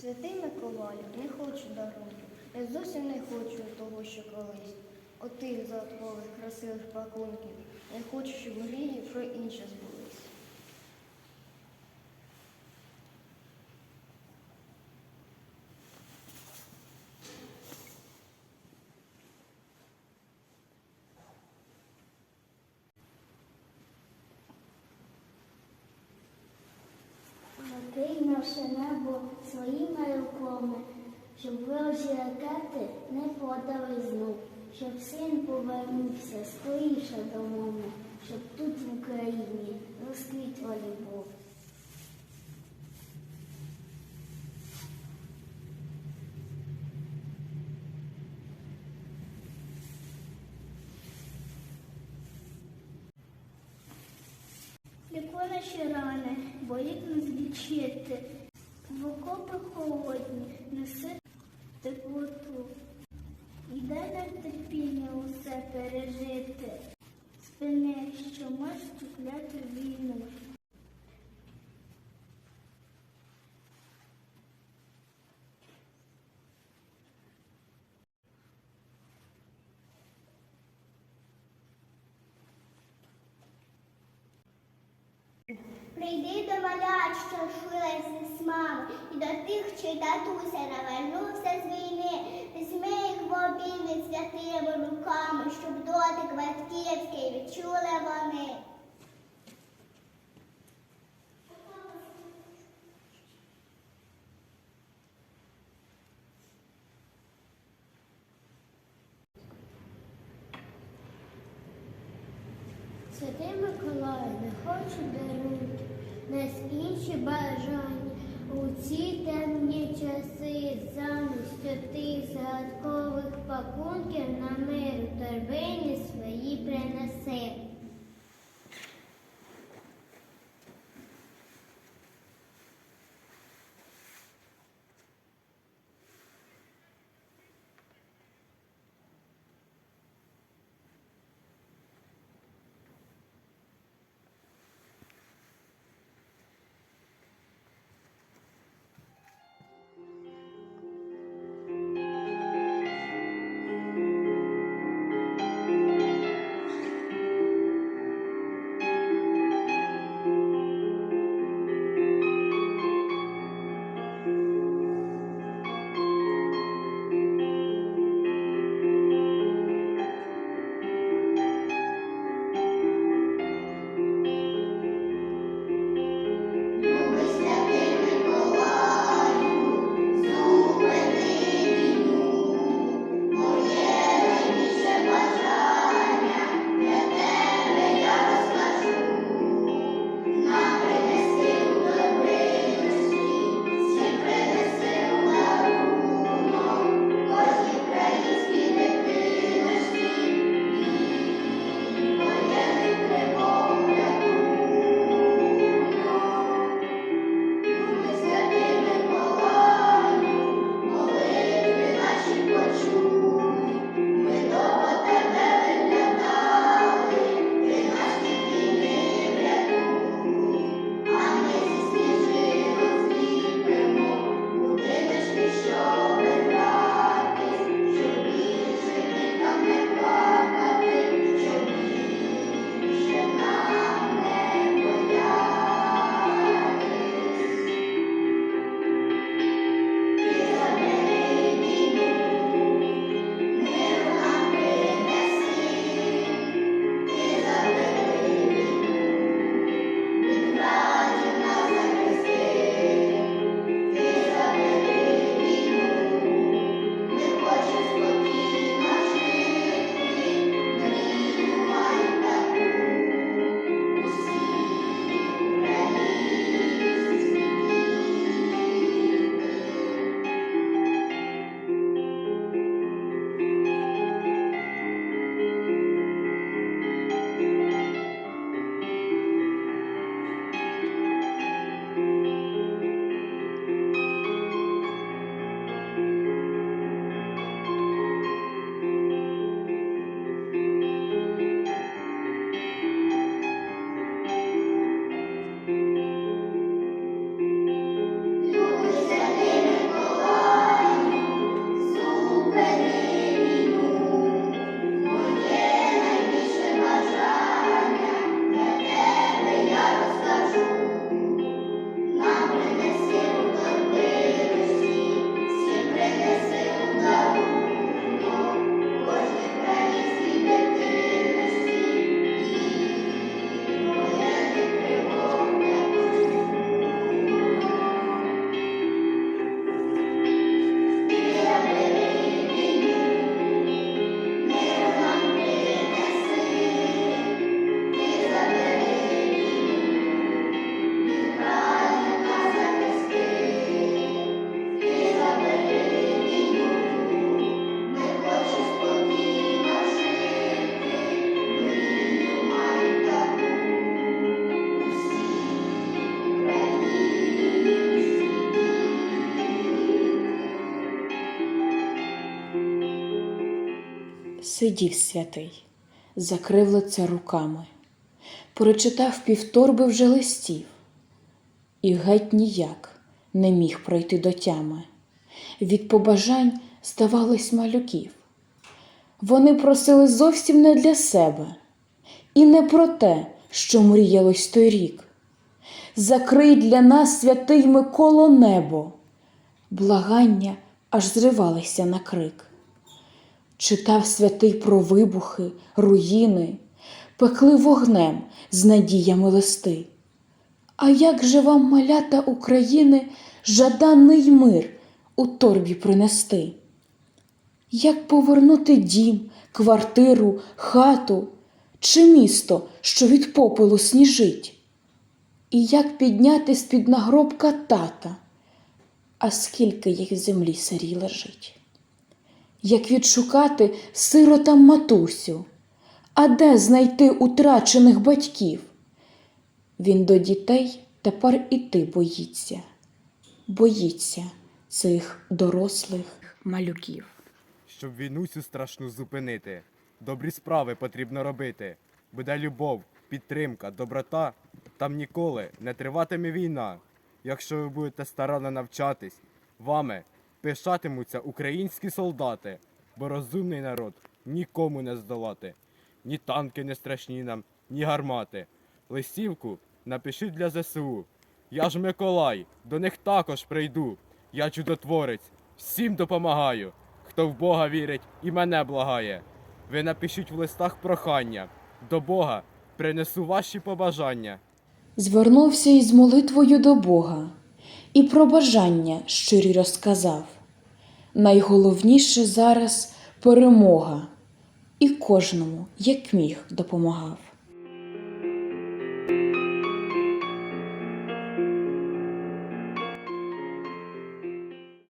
Святий Миколаю, не хочу дарунку, я зовсім не хочу того, що колись. Отих затворих красивих пакунків. Я хочу, щоб мрії про інше збулись. Наше небо своїми руками, щоб ворожі ракети не подали знов, щоб син повернувся скоріше до мами, щоб тут в Україні розквітла любов. Наші рани, не злічити, в окопи холодні, неси теплоту. І дай нам терпіння усе пережити. Спини, що можеш чіпляти війну. Прийди до малят, що йшли з мами, і до тих, чий татуся навернувся з війни, візьми їх в обійми святими руками, щоб дотик батьківський відчули вони. Святий Миколай, не хочу дарунки, нас інші бажання. У ці темні часи замість тих загадкових пакунків на миру сидів святий, закрив лице руками, прочитав півторби вже листів, і геть ніяк не міг пройти до тями. Від побажань здавались малюків. Вони просили зовсім не для себе, і не про те, що мріялось той рік. Закрий для нас, святий Миколо, небо, благання аж зривалися на крик. Читав святий про вибухи, руїни, пекли вогнем з надіями листи. А як же вам, малята України, жаданий мир у торбі принести? Як повернути дім, квартиру, хату чи місто, що від попелу сніжить? І як підняти з-під нагробка тата, а скільки їх в землі сирій лежить? Як відшукати сиротам матусю, а де знайти утрачених батьків? Він до дітей тепер іти боїться, боїться цих дорослих малюків. Щоб війну цю страшну зупинити, добрі справи потрібно робити. Буде любов, підтримка, доброта, там ніколи не триватиме війна. Якщо ви будете старанно навчатись, вами пишатимуться українські солдати, бо розумний народ нікому не здолати. Ні танки не страшні нам, ні гармати. Листівку напишіть для ЗСУ. Я ж Миколай, до них також прийду. Я чудотворець, всім допомагаю. Хто в Бога вірить і мене благає. Ви напишіть в листах прохання. До Бога принесу ваші побажання. Звернувся із молитвою до Бога і про бажання щирі розказав. Найголовніше зараз перемога, і кожному, як міг, допомагав.